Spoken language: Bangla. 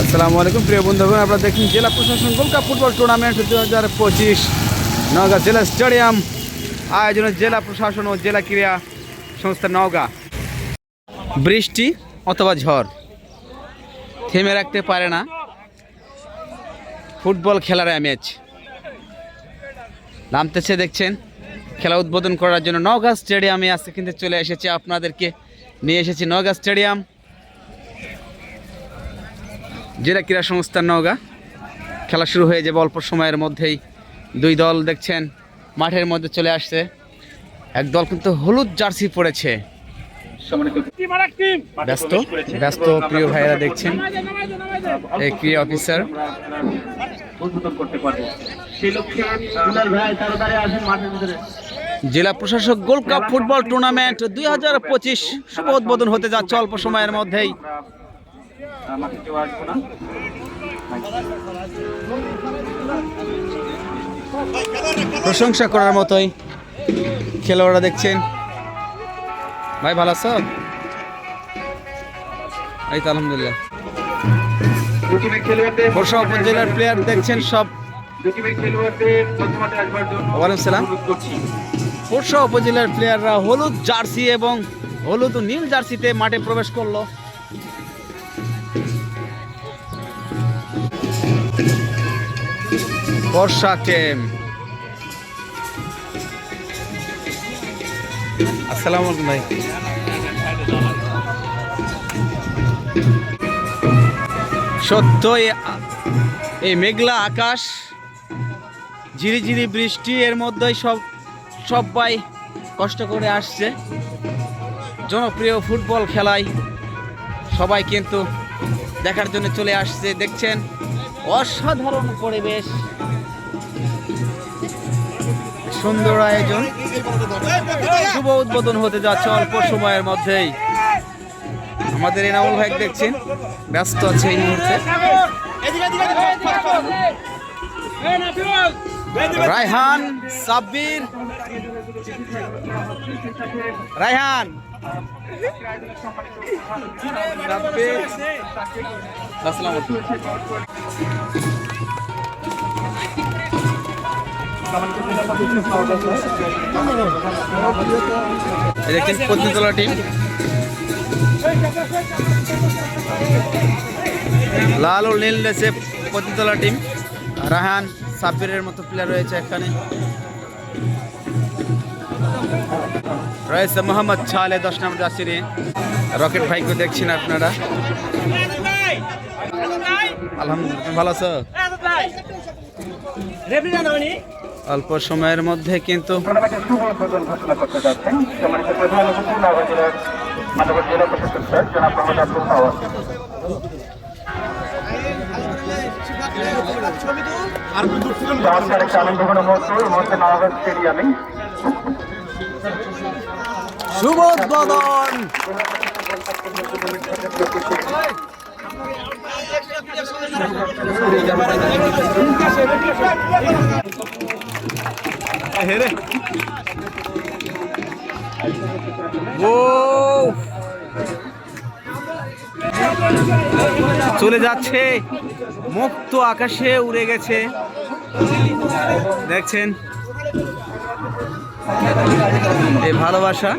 আসসালামু আলাইকুম, প্রিয় বন্ধুগণ, আপনারা দেখছেন জেলা প্রশাসন গোলকা ফুটবল টুর্নামেন্ট দু হাজার পঁচিশ নওগাঁ জেলা স্টেডিয়াম। আয়োজনে জেলা প্রশাসন ও জেলা ক্রীড়া সংস্থা নওগাঁ। বৃষ্টি অথবা ঝড়, থেমে রাখতে পারে না। ফুটবল খেলার ম্যাচ নামতেছে, দেখছেন, খেলা উদ্বোধন করার জন্য নওগাঁ স্টেডিয়ামে আজকে কিন্তু চলে এসেছে। আপনাদেরকে নিয়ে এসেছি নওগাঁ স্টেডিয়াম। জেলা ক্রীড়া সংস্থা নওগাঁ। খেলা শুরু হয়ে যাবে অল্প সময়ের মধ্যেই। দুই দল দেখছেন, মাঠের মধ্যে চলে আসছে। এক দল কিন্তু হলুদ জার্সি পড়েছে ব্যস্ত ব্যস্ত প্রিয় ভাইয়েরা দেখছেন। এই ক্রীড়া অফিসার। জেলা প্রশাসক গোল্ড কাপ ফুটবল টুর্নামেন্ট দুই হাজার পঁচিশ শুভ উদ্বোধন হতে যাচ্ছে অল্প সময়ের মধ্যেই। আহ, মাঠে কেউ আসব না। প্রশংসা করার মতোই খেলোয়াড়রা দেখছেন। ভাই ভালো আছো? এই তো আলহামদুলিল্লাহ। বর্ষা উপজেলার প্লেয়ার দেখছেন সব। উপজেলার প্লেয়াররা হলুদ জার্সি এবং হলুদ নীল জার্সিতে মাঠে প্রবেশ করল। বর্ষা ভাই। এই মেঘলা আকাশ, ঝিরিঝিরি বৃষ্টি, এর মধ্যেই সব সবাই কষ্ট করে আসছে। জনপ্রিয় ফুটবল খেলায় সবাই কিন্তু দেখার জন্য চলে আসছে। দেখছেন অসাধারণ পরিবেশ। সুন্দর আয়োজন। শুভ উদ্বোধন হতে যাচ্ছে অল্প সময়ের মধ্যেই। আমাদের এনামুল ভাই দেখছেন, ব্যস্ত আছে এই মুহূর্তে। রায়হান, সাব্বির রায়হান। পত্নীতলা টিম? লাল ও নীল লেসে পতিতলা টিম। রাহান সাব্বিরের মতো প্লেয়ার রয়েছে এখানে রয়েছে মোহাম্মদ ছালে দশ নম্বর জাসিরে রকেট ভাইকে দেখছেন আপনারা? আলহামদুলিল্লাহ, ভালো আছো? অল্প সময়ের মধ্যে কিন্তু নওগাঁ স্টেডিয়ামে। ও। চলে যাচ্ছে। মুক্ত আকাশে উড়ে গেছে। দেখছেন? এই ভালোবাসা